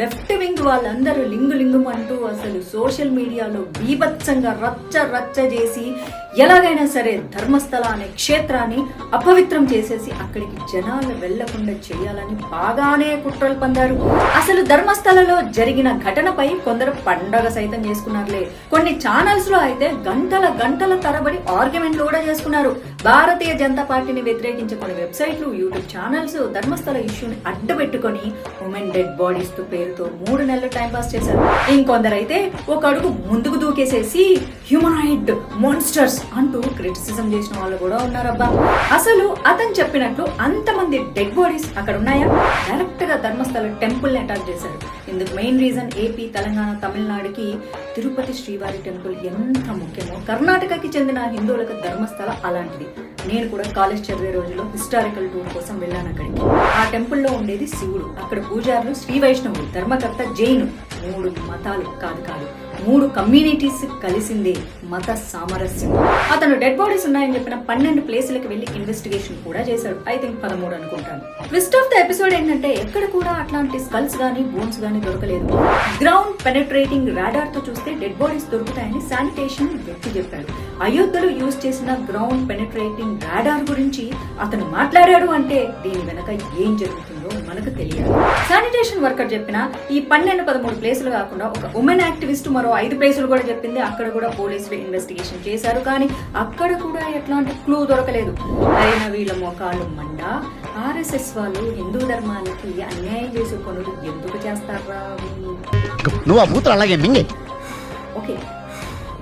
Left wing వాళ్ళందరూ లింగు లింగుం అంటూ అసలు సోషల్ మీడియాలో బీభత్సంగా రచ్చ రచ్చ చేసి ఎలాగైనా సరే ధర్మస్థల అనే క్షేత్రాన్ని అపవిత్రం చేసేసి అక్కడికి జనాలు వెళ్ళకుండా చేయాలని బాగానే కుట్రలు పొందారు. అసలు ధర్మస్థలలో జరిగిన ఘటనపై కొందరు పండగ సైతం చేసుకున్నారులే. కొన్ని ఛానల్స్లో అయితే గంటల గంటల తరబడి ఆర్గ్యుమెంట్లు కూడా చేసుకున్నారు. భారతీయ జనతా పార్టీని వ్యతిరేకించే కొన్ని వెబ్సైట్లు యూట్యూబ్ ఛానల్స్ ధర్మస్థల ఇష్యూని అడ్డుపెట్టుకొని ఉమెన్ డెడ్ బాడీస్తో పేరుతో మూడు నెలలు టైం పాస్ చేశారు. ఇంకొందరైతే ఒక అడుగు ముందుకు దూకేసేసి హ్యూమనాయిడ్ మాన్స్టర్స్ అంటూ క్రిటిసిజం చేసిన వాళ్ళు కూడా ఉన్నారబ్బా. అసలు అతను చెప్పినట్లు అంతమంది డెడ్ బాడీస్ అక్కడ ఉన్నాయా? డైరెక్ట్గా ధర్మస్థల టెంపుల్ అటాక్ చేశారు. ఇందుకు మెయిన్ రీజన్ ఏపీ తెలంగాణ తమిళనాడుకి తిరుపతి శ్రీవారి టెంపుల్ ఎంత ముఖ్యమో కర్ణాటకకి చెందిన హిందువులకు ధర్మస్థల అలాంటిది. నేను కూడా కాలేజ్ చదివే రోజుల్లో హిస్టారికల్ టూర్ కోసం వెళ్ళాను అక్కడికి. ఆ టెంపుల్లో ఉండేది శివుడు అక్కడ పూజారులు శ్రీ వైష్ణవుడు ధర్మకర్త జైను. మూడు మతాలు కాదు కాదు మూడు కమ్యూనిటీస్ కలిసిందే మత సామరస్యం. అతను డెడ్ బాడీస్ ఉన్నాయని చెప్పిన పన్నెండు ప్లేసులకు వెళ్ళి ఇన్వెస్టిగేషన్ కూడా చేశాడు. ఐ థింక్ పదమూడు అనుకుంటాను. ట్విస్ట్ ఆఫ్ ద ఎపిసోడ్ ఏంటంటే ఎక్కడ కూడా అట్లాంటి స్కల్స్ గానీ బోన్స్ గానీ దొరకలేదు. గ్రౌండ్ పెనట్రేటింగ్ రాడార్తో చూస్తే డెడ్ బాడీస్ దొరుకుతాయని శానిటేషన్ వ్యక్తి చెప్పాడు. అయోధ్యలో యూజ్ చేసిన గ్రౌండ్ పెనట్రేటింగ్ రాడార్ గురించి అతను మాట్లాడాడు అంటే దీని వెనక ఏం జరుగుతుందో? మనకు తెలియదు. శానిటేషన్ వర్కర్ చెప్పిన ఈ పన్నెండు పదమూడు ప్లేసులు కాకుండా ఒక ఉమెన్ యాక్టివిస్ట్ మరో ఐదు ప్లేసులు కూడా చెప్పింది. అక్కడ కూడా పోలీసులు ఇన్వెస్టిగేషన్ చేశారు. కానీ అక్కడ కూడా ఎట్లాంటి క్లూ దొరకలేదు. అయిన వీళ్ళ మొఖాలు మండ? ఆర్ఎస్ఎస్ వాళ్ళు హిందూ ధర్మానికి అన్యాయం చేసే పనులు ఎందుకు చేస్తారా? నువ్వు అలాగే ఓకే.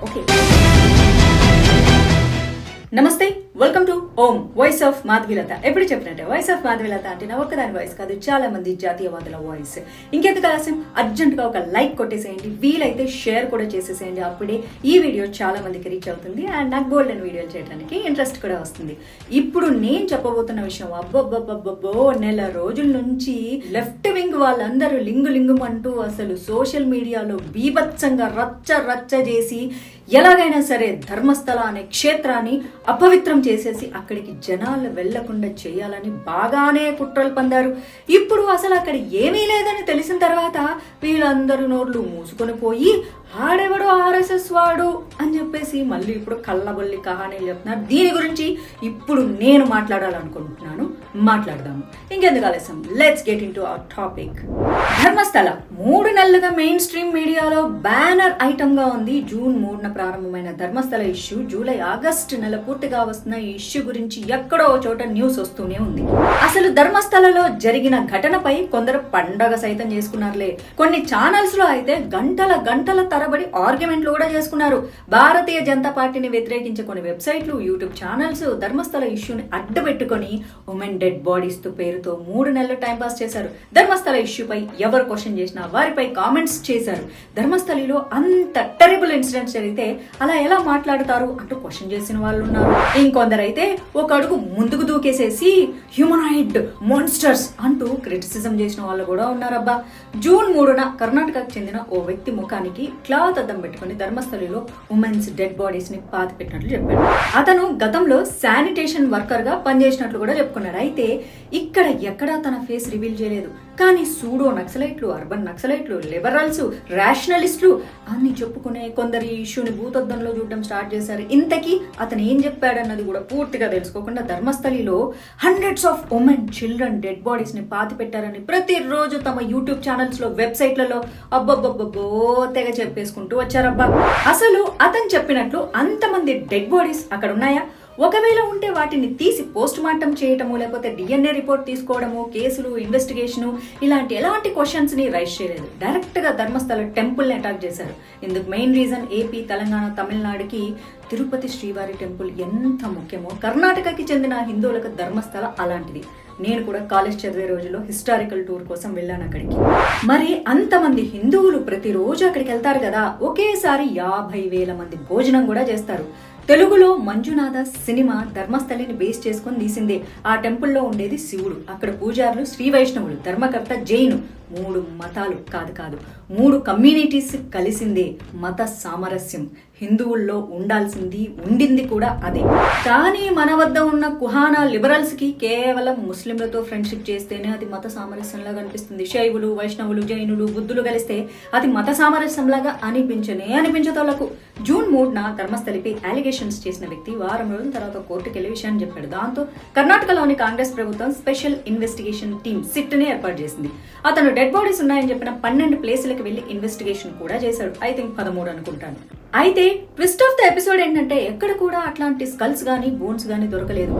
ఓకే. నమస్తే welcome to Om voice of Madhavilatha ఎప్పుడు చెప్పినట్టే వాయిస్ ఆఫ్ మాధవిలత అంటే నా ఒక్కదాని వాయిస్ కాదు చాలా మంది జాతీయవాదుల వాయిస్ ఇంకెందుకు ఆలస్యం? అర్జెంట్గా ఒక లైక్ కొట్టేసేయండి వీలైతే షేర్ కూడా చేసేసేయండి. అప్పుడే ఈ వీడియో చాలా మందికి రీచ్ అవుతుంది అండ్ నాకు గోల్డెన్ వీడియోలు చేయడానికి ఇంట్రెస్ట్ కూడా వస్తుంది. ఇప్పుడు నేను చెప్పబోతున్న విషయం అబ్బబ్బబ్బబ్బో నెల రోజుల నుంచి లెఫ్ట్ వింగ్ వాళ్ళందరూ లింగు లింగుం అంటూ అసలు సోషల్ మీడియాలో బీభత్సంగా రచ్చ రచ్చ చేసి ఎలాగైనా సరే ధర్మస్థల అనే క్షేత్రాన్ని అపవిత్రం చేసేసి అక్కడికి జనాలు వెళ్ళకుండా చేయాలని బాగానే కుట్రలు పొందారు. ఇప్పుడు అసలు అక్కడ ఏమీ లేదని తెలిసిన తర్వాత వీళ్ళందరూ నోర్లు మూసుకొని పోయి ఆడెవడో ఆర్ఎస్ఎస్ వాడు అని చెప్పేసి మళ్ళీ ఇప్పుడు కళ్ళబొల్లి కహానీలు చెప్తున్నారు. దీని గురించి ఇప్పుడు నేను మాట్లాడాలనుకుంటున్నాను. మాట్లాడదాము. ఇంకెందుకు ఆలస్యం? Let's get into our topic Dharmasthala. మూడు నెలలుగా మెయిన్ స్ట్రీమ్ మీడియాలో బ్యానర్ ఐటమ్గా ఉంది. జూన్ మూడున ప్రారంభమైన ధర్మస్థల ఇష్యూ జూలై ఆగస్టు నెల పూర్తిగా వస్తున్న ఈ ఇష్యూ గురించి ఎక్కడో చోట న్యూస్ వస్తూనే ఉంది. అసలు ధర్మస్థలలో జరిగిన ఘటనపై కొందరు పండగ సైతం చేసుకున్నారులే. కొన్ని ఛానల్స్లో అయితే గంటల గంటల తరబడి ఆర్గ్యుమెంట్లు కూడా చేసుకున్నారు. భారతీయ జనతా పార్టీని వ్యతిరేకించే కొన్ని వెబ్సైట్లు యూట్యూబ్ ఛానల్స్ ధర్మస్థల ఇష్యూని అడ్డబెట్టుకొని ఉమెన్ డెడ్ బాడీస్తో పేరుతో మూడు నెలలు టైం పాస్ చేశారు. ధర్మస్థల ఇష్యూపై ఎవరు క్వశ్చన్ చేసినా వారిపై కామెంట్స్ చేశారు. ధర్మస్థలిలో అంత టెరిబుల్ ఇన్సిడెంట్స్ జరిగితే అలా ఎలా మాట్లాడతారు అంటూ క్వశ్చన్ చేసిన వాళ్ళు ఉన్నారు. ఇంకొందరైతే ఒక అడుగు ముందుకు దూకేసేసి హ్యూమనాయిడ్ మాన్స్టర్స్ అంటూ క్రిటిసిజం చేసిన వాళ్ళు కూడా ఉన్నారబ్బా. జూన్ మూడున కర్ణాటకకు చెందిన ఓ వ్యక్తి ముఖానికి క్లాత్ అద్దం పెట్టుకుని ధర్మస్థలిలో ఉమెన్స్ డెడ్ బాడీస్ని పాతి పెట్టినట్లు చెప్పాడు. అతను గతంలో శానిటేషన్ వర్కర్గా పనిచేసినట్లు కూడా చెప్పుకున్నాడు. అయితే ఇక్కడ ఎక్కడా తన ఫేస్ రివీల్ చేయలేదు. కానీ సూడో నక్సలైట్లు అర్బన్ నక్సలైట్లు లిబరల్స్ రేషనలిస్టులు అన్ని చెప్పుకునే కొందరు ఈ ఇష్యూని భూతద్దంలో చూడడం స్టార్ట్ చేశారు. ఇంతకీ అతను ఏం చెప్పాడన్నది కూడా పూర్తిగా తెలుసుకోకుండా ధర్మస్థలిలో hundreds of women children dead బాడీస్ని పాతి పెట్టారని ప్రతిరోజు తమ యూట్యూబ్ ఛానల్స్లో వెబ్సైట్లలో అబ్బబ్బబ్బబ్బో తెగ చెప్పేసుకుంటూ వచ్చారబ్బా. అసలు అతను చెప్పినట్లు అంతమంది డెడ్ బాడీస్ అక్కడ ఉన్నాయా ఒకవేళ ఉంటే వాటిని తీసి పోస్ట్ మార్టం చేయటము లేకపోతే డిఎన్ఏ రిపోర్ట్ తీసుకోవడము కేసులు ఇన్వెస్టిగేషన్ ఇలాంటి ఎలాంటి క్వశ్చన్స్ని రైజ్ చేయలేదు. డైరెక్ట్గా ధర్మస్థల టెంపుల్ని అటాక్ చేశారు. ఇందుకు మెయిన్ రీజన్ ఏపీ తెలంగాణ తమిళనాడుకి తిరుపతి శ్రీవారి టెంపుల్ ఎంత ముఖ్యమో కర్ణాటకకి చెందిన హిందువులకు ధర్మస్థల అలాంటిది. నేను కూడా కాలేజ్ చదివే రోజుల్లో హిస్టారికల్ టూర్ కోసం వెళ్ళాను అక్కడికి. మరి అంతమంది హిందువులు ప్రతిరోజు అక్కడికి వెళ్తారు కదా ఒకేసారి యాభై వేల మంది భోజనం కూడా చేస్తారు. తెలుగులో మంజునాథ సినిమా ధర్మస్థలిని బేస్ చేసుకొని తీసిందే. ఆ టెంపుల్లో ఉండేది శివుడు. అక్కడ పూజారులు శ్రీ వైష్ణవులు ధర్మకర్త జైను. మూడు మతాలు. కాదు కాదు. మూడు కమ్యూనిటీస్ కలిసిందే మత సామరస్యం. హిందువుల్లో ఉండాల్సింది ఉండింది కూడా అదే. కానీ మన వద్ద ఉన్న కుహానా లిబరల్స్కి కేవలం ముస్లింలతో ఫ్రెండ్షిప్ చేస్తేనే అది మత సామరస్యంలాగా అనిపిస్తుంది. శైవులు వైష్ణవులు జైనులు బుద్ధులు కలిస్తే అది మత సామరస్యంలాగా అనిపించనే అనిపించతోళ్ళకు జూన్ మూడున ధర్మస్థలిపై అలిగేషన్స్ చేసిన వ్యక్తి వారం రోజుల తర్వాత కోర్టుకు వెళ్ళి విషయాన్ని చెప్పాడు. దాంతో కర్ణాటకలోని కాంగ్రెస్ ప్రభుత్వం స్పెషల్ ఇన్వెస్టిగేషన్ టీమ్ సిట్ని ఏర్పాటు చేసింది. అతను డెడ్ బాడీస్ ఉన్నాయని చెప్పిన పన్నెండు ప్లేసులకి వెళ్ళి ఇన్వెస్టిగేషన్ కూడా చేశాడు. ఐ థింక్ పదమూడు అనుకుంటాను. అయితే ట్విస్ట్ ఆఫ్ ద ఎపిసోడ్ ఏంటంటే ఎక్కడ కూడా అట్లాంటి స్కల్స్ గానీ బోన్స్ గానీ దొరకలేదు.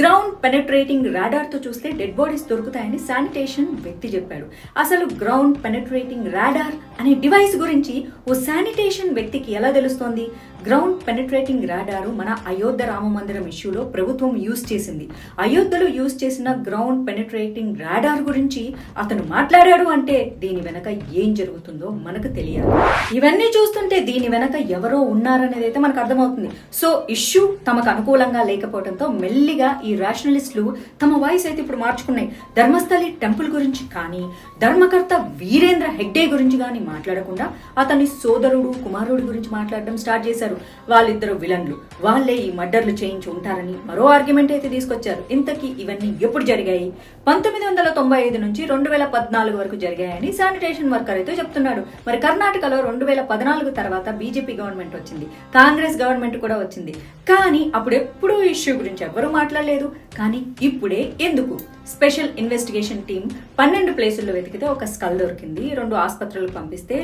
గ్రౌండ్ పెనట్రేటింగ్ రాడార్తో చూస్తే డెడ్ బాడీస్ దొరుకుతాయని శానిటేషన్ వ్యక్తి చెప్పాడు. అసలు గ్రౌండ్ పెనట్రేటింగ్ రాడార్ అనే డివైస్ గురించి ఓ శానిటేషన్ వ్యక్తికి ఎలా తెలుస్తోంది? గ్రౌండ్ పెనట్రేటింగ్ రాడార్ మన అయోధ్య రామ మందిరం ఇష్యూలో ప్రభుత్వం యూజ్ చేసింది. అయోధ్యలో యూజ్ చేసిన గ్రౌండ్ పెనట్రేటింగ్ రాడార్ గురించి అతను మాట్లాడాడు అంటే దీని వెనక ఏం జరుగుతుంది? మనకు తెలియాలి. ఇవన్నీ చూస్తుంటే దీని వెనక ఎవరో ఉన్నారనేది అయితే మనకు అర్థమవుతుంది. సో ఇష్యూ తమకు అనుకూలంగా లేకపోవడంతో మెల్లిగా ఈ రాషనలిస్టులు తమ వాయిస్ అయితే ఇప్పుడు మార్చుకున్నాయి. ధర్మస్థలి టెంపుల్ గురించి కానీ ధర్మకర్త వీరేంద్ర హెగ్డే గురించి కానీ మాట్లాడకుండా అతని సోదరుడు కుమారుడు గురించి మాట్లాడడం స్టార్ట్ చేశారు. వాళ్ళిద్దరు విలన్లు. వాళ్ళే ఈ మర్డర్లు చేయించి ఉంటారని మరో ఆర్గ్యుమెంట్ అయితే తీసుకొచ్చారు. ఇంతకీ ఇవన్నీ ఎప్పుడు జరిగాయి? పంతొమ్మిది వందల తొంభై ఐదు నుంచి రెండు వేల పద్నాలుగు వరకు జరిగాయని శానిటేషన్ వర్కర్ అయితే చెప్తున్నాడు. మరి కర్ణాటకలో రెండు వేల పద్నాలుగు తర్వాత బీజేపీ గవర్నమెంట్ వచ్చింది. కాంగ్రెస్ గవర్నమెంట్ కూడా వచ్చింది. కానీ అప్పుడు ఎప్పుడూ ఇష్యూ గురించి ఎవ్వరూ మాట్లాడలేదు. కానీ ఇప్పుడే ఎందుకు? స్పెషల్ ఇన్వెస్టిగేషన్ టీం పన్నెండు ప్లేసుల్లో వెతికితే ఒక స్కల్ దొరికింది. రెండు ఆసుపత్రులకు పంపిస్తే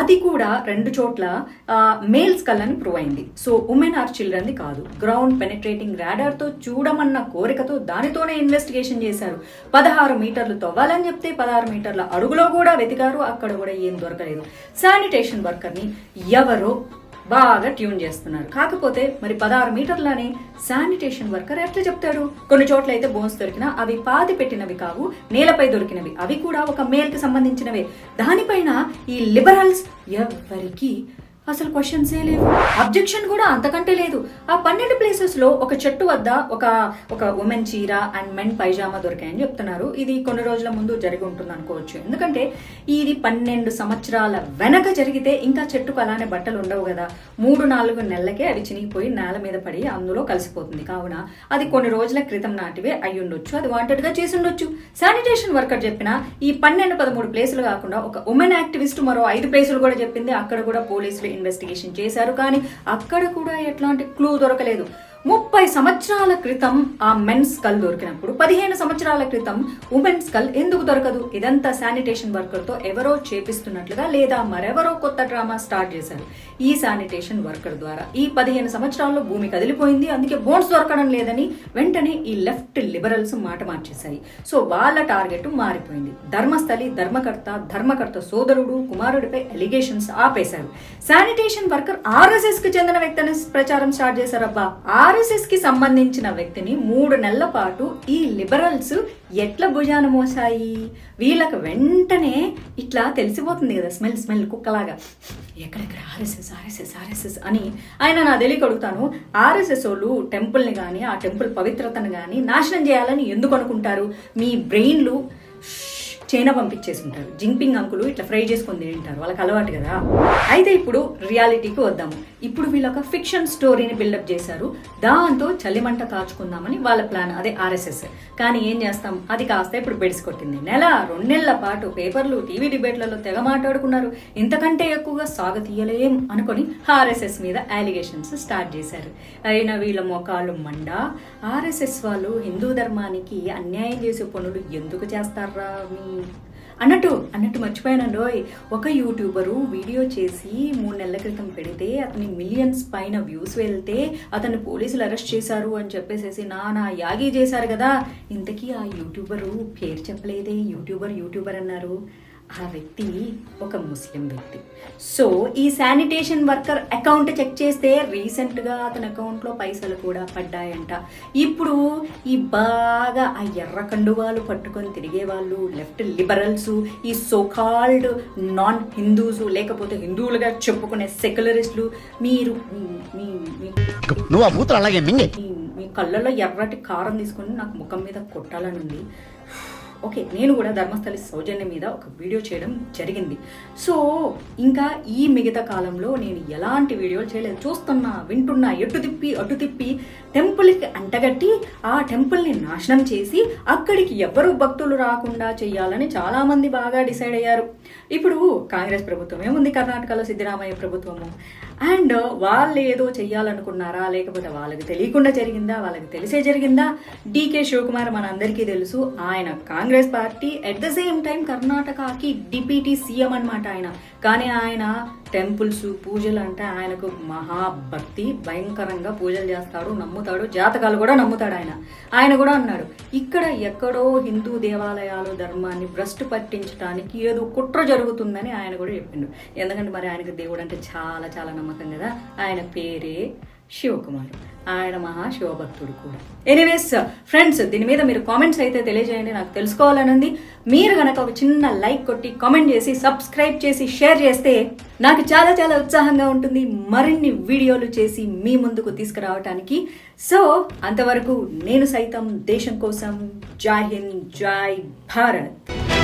అది కూడా రెండు చోట్ల మేల్ స్కల్ అని ప్రూవ్ అయింది. సో ఉమెన్ ఆర్ చిల్డ్రన్ది కాదు. గ్రౌండ్ పెనిట్రేటింగ్ ర్యాడర్తో చూడమన్న కోరికతో దానితోనే ఇన్వెస్టిగేషన్ చేశారు. పదహారు మీటర్లు తవ్వాలని చెప్తే పదహారు మీటర్ల అడుగులో కూడా వెతికారు. అక్కడ కూడా ఏం దొరకలేదు. శానిటేషన్ వర్కర్ని ఎవరో బాగా ట్యూన్ చేస్తున్నారు. కాకపోతే మరి పదహారు మీటర్లని శానిటేషన్ వర్కర్ ఎట్లా చెప్తాడు? కొన్ని చోట్ల అయితే బోన్స్ దొరికినా అవి పాతి పెట్టినవి కావు నేలపై దొరికినవి. అవి కూడా ఒక మేల్కి సంబంధించినవే. దానిపైన ఈ లిబరల్స్ ఎవరికి అసలు క్వశ్చన్సే లేవు. అబ్జెక్షన్ కూడా అంతకంటే లేదు. ఆ పన్నెండు ప్లేసెస్లో ఒక చెట్టు వద్ద ఒక ఒక ఉమెన్ చీర అండ్ మెన్ పైజామా దొరికాయని చెప్తున్నారు. ఇది కొన్ని రోజుల ముందు జరిగి ఉంటుంది అనుకోవచ్చు. ఎందుకంటే ఇది పన్నెండు సంవత్సరాల వెనక జరిగితే ఇంకా చెట్టుకు అలానే బట్టలు ఉండవు కదా. మూడు నాలుగు నెలలకే అవి చినిగిపోయి నేల మీద పడి అందులో కలిసిపోతుంది. కావున అది కొన్ని రోజుల క్రితం నాటివే అయి ఉండొచ్చు. అది వాంటెడ్గా చేసి ఉండొచ్చు. శానిటేషన్ వర్కర్ చెప్పిన ఈ పన్నెండు పదమూడు ప్లేసులు కాకుండా ఒక ఉమెన్ యాక్టివిస్ట్ మరో ఐదు ప్లేసులు కూడా చెప్పింది. అక్కడ కూడా పోలీసులు ఇన్వెస్టిగేషన్ చేశారు కానీ అక్కడ కూడా ఎట్లాంటి క్లూ దొరకలేదు. ముప్పై సంవత్సరాల క్రితం ఆ మెన్స్ స్కల్ దొరికినప్పుడు పదిహేను సంవత్సరాల క్రితం ఉమెన్ స్కల్ ఎందుకు దొరకదు? ఇదంతా శానిటేషన్ వర్కర్తో ఎవరో చేపిస్తున్నట్లుగా లేదా మరెవరో కొత్త డ్రామా స్టార్ట్ చేశారు. ఈ శానిటేషన్ వర్కర్ ద్వారా ఈ పదిహేను సంవత్సరాల్లో భూమి కదిలిపోయింది అందుకే బోన్స్ దొరకడం లేదని వెంటనే ఈ లెఫ్ట్ లిబరల్స్ మాట మార్చేశాయి. సో వాళ్ళ టార్గెట్ మారిపోయింది. ధర్మస్థలి ధర్మకర్త ధర్మకర్త సోదరుడు కుమారుడిపై ఎలిగేషన్స్ ఆపేశారు. శానిటేషన్ వర్కర్ ఆర్ఎస్ఎస్కి చెందిన వ్యక్తిని ప్రచారం స్టార్ట్ చేశారబ్బా. ఆర్ ఆర్ఎస్ఎస్కి సంబంధించిన వ్యక్తిని మూడు నెలల పాటు ఈ లిబరల్స్ ఎట్ల భుజాన మోసాయి వీళ్ళకి వెంటనే ఇట్లా తెలిసిపోతుంది కదా స్మెల్ స్మెల్ కుక్కలాగా. ఎక్కడెక్కడ ఆర్ఎస్ఎస్ ఆర్ఎస్ఎస్ ఆర్ఎస్ఎస్ అని ఆయన నా తెలియక అడుగుతాను. ఆర్ఎస్ఎస్ వాళ్ళు టెంపుల్ని కానీ ఆ టెంపుల్ పవిత్రతను కానీ నాశనం చేయాలని ఎందుకు అనుకుంటారు? మీ బ్రెయిన్లు చైనా పంపించేసి ఉంటారు జింపింగ్ అంకులు ఇట్లా ఫ్రై చేసుకొని తింటారు. వాళ్ళకి అలవాటు కదా. అయితే ఇప్పుడు రియాలిటీకి వద్దాము ఇప్పుడు వీళ్ళు ఒక ఫిక్షన్ స్టోరీని బిల్డప్ చేశారు. దాంతో చలిమంట కాచుకుందామని వాళ్ళ ప్లాన్ అదే ఆర్ఎస్ఎస్. కానీ ఏం చేస్తాం? అది కాస్త ఇప్పుడు బెడిసి కొట్టింది. నెల రెండు నెలల పాటు పేపర్లు టీవీ డిబేట్లలో తెగ మాట్లాడుకున్నారు. ఇంతకంటే ఎక్కువగా సాగతీయలేం అనుకొని ఆర్ఎస్ఎస్ మీద అలిగేషన్స్ స్టార్ట్ చేశారు. అయినా వీళ్ళ మొఖాలు మండ. ఆర్ఎస్ఎస్ వాళ్ళు హిందూ ధర్మానికి అన్యాయం చేసే పనులు ఎందుకు చేస్తారా మీ అన్నట్టు అన్నట్టు మర్చిపోయానండోయ్ ఒక యూట్యూబరు వీడియో చేసి మూడు నెలల క్రితం పెడితే అతని మిలియన్స్ పైన వ్యూస్ వెళ్తే అతన్ని పోలీసులు అరెస్ట్ చేశారు అని చెప్పేసేసి నానా యాగి చేశారు కదా. ఇంతకీ ఆ యూట్యూబరు పేరు చెప్పలేదే. యూట్యూబర్ యూట్యూబర్ అన్నారు. ఆ వ్యక్తి ఒక ముస్లిం వ్యక్తి. సో ఈ శానిటేషన్ వర్కర్ అకౌంట్ చెక్ చేస్తే రీసెంట్గా అతని అకౌంట్లో పైసలు కూడా పడ్డాయంట. ఇప్పుడు ఈ బాగా ఆ ఎర్ర కండువాలు పట్టుకొని తిరిగే వాళ్ళు లెఫ్ట్ లిబరల్స్ ఈ సోకాల్డ్ నాన్ హిందూస్ లేకపోతే హిందువులుగా చెప్పుకునే సెక్యులరిస్టులు మీరు మీ- మీ కళ్ళలో ఎర్రటి కారం తీసుకొని నాకు ముఖం మీద కొట్టాలని ఉంది. ఓకే నేను కూడా ధర్మస్థలి సౌజన్యం మీద ఒక వీడియో చేయడం జరిగింది. సో ఇంకా ఈ మిగతా కాలంలో నేను ఎలాంటి వీడియోలు చేయలేదు. చూస్తున్నా వింటున్నా ఎటు తిప్పి అటు తిప్పి టెంపుల్కి అంటగట్టి ఆ టెంపుల్ని నాశనం చేసి అక్కడికి ఎవరు భక్తులు రాకుండా చేయాలని చాలామంది బాగా డిసైడ్ అయ్యారు. ఇప్పుడు కాంగ్రెస్ ప్రభుత్వం ఏముంది కర్ణాటకలో సిద్ధరామయ్య ప్రభుత్వము. అండ్ వాళ్ళు ఏదో చెయ్యాలనుకున్నారా లేకపోతే వాళ్ళకి తెలియకుండా జరిగిందా వాళ్ళకి తెలిసే జరిగిందా? డీకే శివకుమార్ మనందరికీ తెలుసు ఆయన Congress party at the same time కర్ణాటకకి deputy CM అన్నమాట ఆయన. కానీ ఆయన టెంపుల్స్ పూజలు అంటే ఆయనకు మహాభక్తి. భయంకరంగా పూజలు చేస్తాడు నమ్ముతాడు. జాతకాలు కూడా నమ్ముతాడు ఆయన. ఆయన కూడా అన్నాడు ఇక్కడ ఎక్కడో హిందూ దేవాలయాలు ధర్మాన్ని భ్రష్టు పట్టించడానికి ఏదో కుట్ర జరుగుతుందని ఆయన కూడా చెప్పిండు. ఎందుకంటే మరి ఆయనకు దేవుడు అంటే చాలా చాలా నమ్మకం కదా. ఆయన పేరే శివకుమార్. ఆయన మహా శివభక్తుడు కూడా. ఎనీవేస్ ఫ్రెండ్స్ దీని మీద మీరు కామెంట్స్ అయితే తెలియజేయండి నాకు తెలుసుకోవాలనుంది మీరు కనుక ఒక చిన్న లైక్ కొట్టి కామెంట్ చేసి సబ్స్క్రైబ్ చేసి షేర్ చేస్తే నాకు చాలా చాలా ఉత్సాహంగా ఉంటుంది. మరిన్ని వీడియోలు చేసి మీ ముందుకు తీసుకురావటానికి. సో అంతవరకు నేను సైతం దేశం కోసం. జై హింద్ జై భారత్.